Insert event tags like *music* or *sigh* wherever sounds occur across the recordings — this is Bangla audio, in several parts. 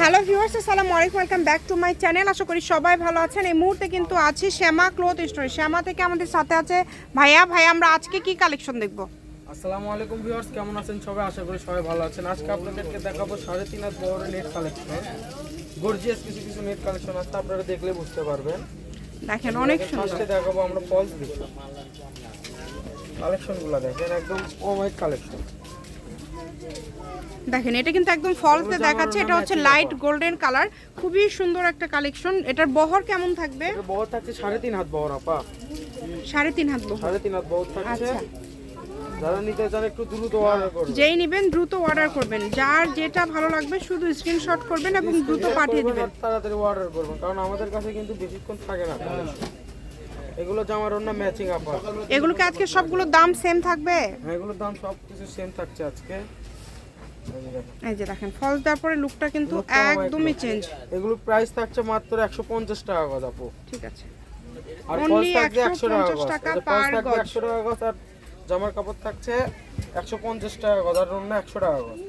হ্যালো ভিউয়ার্স আসসালামু আলাইকুম welcome back to my channel আশা করি সবাই ভালো আছেন। এই মুহূর্তে কিন্তু আছি শ্যামা ক্লথ স্টোরে শ্যামা থেকে আমাদের সাথে আছে ভাইয়া। ভাই আমরা আজকে কি কালেকশন দেখব? আসসালামু আলাইকুম ভিউয়ার্স কেমন আছেন সবাই? আশা করি সবাই ভালো আছেন। আজকে আপনাদেরকে দেখাবো সাড়ে তিন হাত বড় নেট কালেকশন গর্জিয়াস কিছু কিছু নেট কালেকশন আছে আপনারা দেখলে বুঝতে পারবেন। দেখেন অনেক সুন্দর। দেখাবো আমরা ফলস দিচ্ছি কালেকশনগুলো দেখেন একদম ওমাইট কালেকশন দেখেন এটা কিন্তু একদম ফলসে দেখাচ্ছে। এটা হচ্ছে লাইট গোল্ডেন কালার খুবই সুন্দর একটা কালেকশন এটার বহর কেমন থাকবে? বহর থাকছে সাড়ে তিন হাত বহর আপা। সাড়ে তিন হাত বহর। সাড়ে তিন হাত বহর থাকছে। আচ্ছা। যারা নিতে চান একটু দ্রুত অর্ডার করবেন। যেই নেবেন দ্রুত অর্ডার করবেন। যার যেটা ভালো লাগবে শুধু স্ক্রিনশট করবেন এবং দ্রুত পাঠিয়ে দিবেন। তাড়াতাড়ি অর্ডার করবেন। কারণ আমাদের কাছে কিন্তু বেশিক্ষণ থাকে না। collection। এগুলো জামার অন্য ম্যাচিং আপা এগুলোকে আজকে সবগুলোর দাম সেম থাকবে? হ্যাঁ এগুলোর দাম সব কিছু সেম থাকছে আজকে। এই যে দেখেন। ফলস দেওয়ার পরে লুকটা কিন্তু একদমই চেঞ্জ এগুলোর প্রাইস থাকছে মাত্র একশো পঞ্চাশ টাকা গজ আপু। ঠিক আছে। আর ফলস থাকছে একশো টাকা 150 গজ। টাকা এটা per ফলস থাকবে গজ। একশো টাকা গজ আর জামার কাপড় থাকছে একশো পঞ্চাশ টাকা গজ আর অন্য একশো টাকা গজ।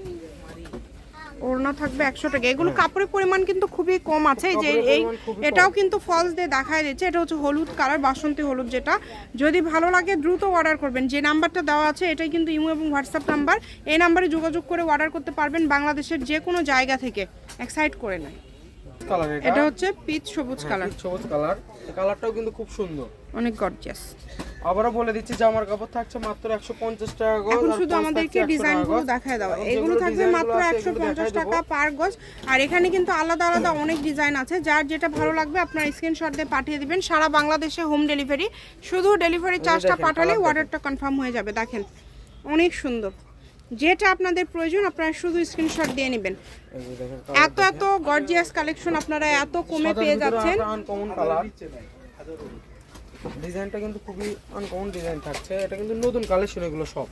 ওড়না থাকবে একশো টাকা। এগুলো কাপড়ের পরিমাণ কিন্তু খুবই কম আছে যে এই এটাও কিন্তু ফলস দিয়ে দেখায় দিচ্ছে। এটা হচ্ছে হলুদ কালার বাসন্তী হলুদ যেটা। যদি ভালো লাগে দ্রুত অর্ডার করবেন। যে নাম্বারটা দেওয়া আছে এটাই কিন্তু ইমো এবং হোয়াটসঅ্যাপ নাম্বার এই নাম্বারে যোগাযোগ করে অর্ডার করতে পারবেন বাংলাদেশের যে কোনো জায়গা থেকে। এক্সাইট করে নেয় এটা? এটা হচ্ছে পিচ সবুজ কালার সবুজ কালার কালারটাও কিন্তু খুব সুন্দর। অনেক গর্জিয়াস আবারও বলে দিচ্ছি জামার কাপড় থাকছে মাত্র একশো পঞ্চাশ টাকা গজ এখন শুধু আমাদেরকে থাকছে 100 টাকা ডিজাইনগুলো। দেখায় দাও। এগুলো থাকবে মাত্র আছে, একশো এগুলো পঞ্চাশ দেখায় টাকা পার গজ। আর এখানে কিন্তু আলাদা আলাদা অনেক ডিজাইন আছে। যার যেটা ভালো লাগবে আপনার স্ক্রিনশট দিয়ে পাঠিয়ে দিবেন। সারা বাংলাদেশে হোম ডেলিভারি শুধু ডেলিভারি চার্জটা পাঠালে অর্ডারটা কনফার্ম হয়ে যাবে। দেখেন অনেক সুন্দর। যেটা আপনাদের প্রয়োজন আপনারা শুধু স্ক্রিনশট দিয়ে নেবেন। এত এত গর্জিয়াস কালেকশন আপনারা এত কমে পেয়ে যাচ্ছেন। ডিজাইনটা কিন্তু খুবই আনকমন ডিজাইন থাকছে। এটা কিন্তু নতুন কালেকশন এগুলো সব।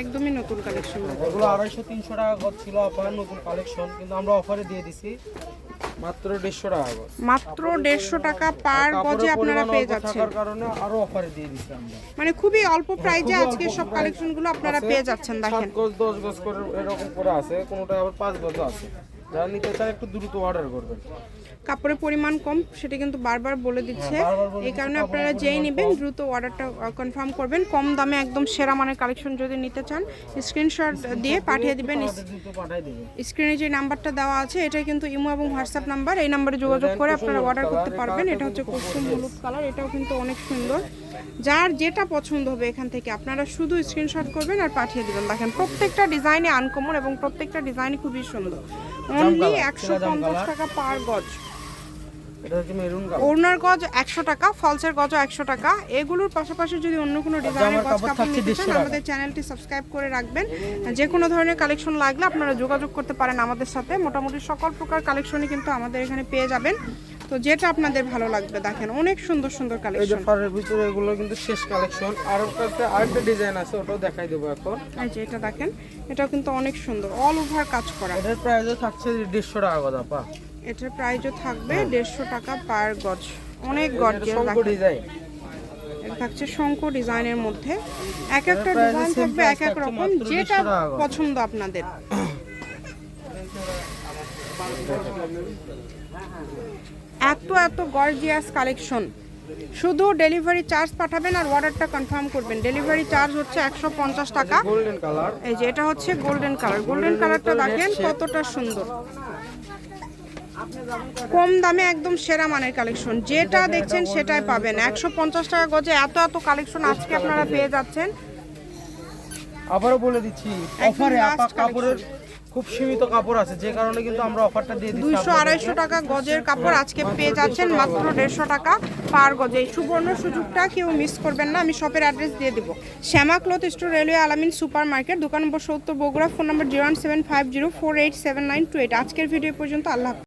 একদমই নতুন কালেকশন এগুলো আড়াইশো তিনশো টাকা গজ ছিল আপনার নতুন কালেকশন কিন্তু আমরা অফারে দিয়ে দিছি। মাত্র দেড়শো টাকা গজ মাত্র দেড়শো টাকা পার গজে আপনারা পেয়ে যাচ্ছেন। থাকার কারণে আরও অফারে দিয়ে দিছি আমরা। মানে খুবই অল্প প্রাইজে আজকে অল্প সব কালেকশনগুলো আপনারা পেয়ে যাচ্ছেন দেখেন। সাত গজ দশ গজ করে এরকম করে আছে কোনোটা আবার পাঁচ গজ আছে। যারা নিতে চান একটু দ্রুত অর্ডার করবেন। কাপড়ের পরিমাণ কম সেটা কিন্তু বারবার বলে দিচ্ছে। হ্যাঁ, এই কারণে আপনারা যেই নেবেন দ্রুত অর্ডারটা কনফার্ম করবেন। কম দামে একদম সেরা মানের কালেকশন যদি নিতে চান স্ক্রিনশট দিয়ে পাঠিয়ে দিবেন। স্ক্রিনে যে নাম্বারটা দেওয়া আছে এটাই কিন্তু ইমো এবং হোয়াটসঅ্যাপ নাম্বার। এই নাম্বারে যোগাযোগ করে আপনারা অর্ডার করতে পারবেন। এটা হচ্ছে কুসুম হলুদ কালার এটাও কিন্তু অনেক সুন্দর। যার যেটা পছন্দ হবে এখান থেকে আপনারা শুধু স্ক্রিনশট করবেন আর পাঠিয়ে দেবেন। দেখেন প্রত্যেকটা ডিজাইনে আনকমন এবং প্রত্যেকটা ডিজাইন খুবই সুন্দর। অনলি একশো পঞ্চাশ টাকা পার গজ। ওড়নার গজ একশো টাকা ফলসের গজও একশো টাকা। এগুলোর পাশাপাশি যদি অন্য কোনো ডিজাইনের জামার গজ কাপড় নিতে চান আমাদের চ্যানেলটি সাবস্ক্রাইব করে রাখবেন। যে কোনো ধরনের কালেকশন লাগলে আপনারা যোগাযোগ করতে পারেন আমাদের সাথে। মোটামুটি সকল প্রকার কালেকশনই কিন্তু আমাদের এখানে পেয়ে যাবেন। তো যেটা আপনাদের ভালো লাগবে দেখেন অনেক সুন্দর সুন্দর কালেকশন এই যে ফারের ভিতরে এগুলো কিন্তু শেষ কালেকশন আর কাছে আরেকটা ডিজাইন আছে ওটাও দেখাই দেবো এখন। এই যে এটা দেখেন এটাও কিন্তু অনেক সুন্দর অল ওভার কাজ করা। এটার প্রাইসও থাকছে দেড়শো টাকা কথা পা এটার প্রাইসও থাকবে দেড়শো টাকা পার গজ। অনেক গর্জিয়াস ডিজাইন এটা থাকছে শঙ্খ ডিজাইনের মধ্যে। এক একটা ডিজাইন থাকবে এক এক রকম যেটা 200 টাকা করে। পছন্দ আপনাদের। *coughs* এত এত গর্জিয়াস কালেকশন শুধু ডেলিভারি চার্জ পাঠাবেন আর অর্ডারটা কনফার্ম করবেন। ডেলিভারি চার্জ হচ্ছে একশো পঞ্চাশ টাকা। গোল্ডেন কালার এই যে এটা হচ্ছে গোল্ডেন কালার গোল্ডেন কালারটা দেখেন কতটা সুন্দর। কম দামে একদম সেরা মানের কালেকশন যেটা দেখছেন সেটাই পাবেন। একশো পঞ্চাশ টাকা গজে এত এত কালেকশন আজকে আপনারা পেয়ে যাচ্ছেন। আবারও বলে দিচ্ছি অফারে আপা কাপড়ের খুব সীমিত কাপড় আছে যে কারণে কিন্তু আমরা অফারটা দিয়ে দিচ্ছি দুইশো। আড়াইশো টাকা গজের কাপড় আজকে পেয়ে যাচ্ছেন মাত্র দেড়শো টাকা পার গজ এই সুবর্ণ সুযোগটা কেউ মিস করবেন না আমি শপের অ্যাড্রেস দিয়ে দেবো Shyama cloth store railway Alamin super market দোকান নম্বর সত্তর Bogura phone number zero one seven five zero four eight seven nine two eight আজকের ভিডিও পর্যন্ত আল্লাহ।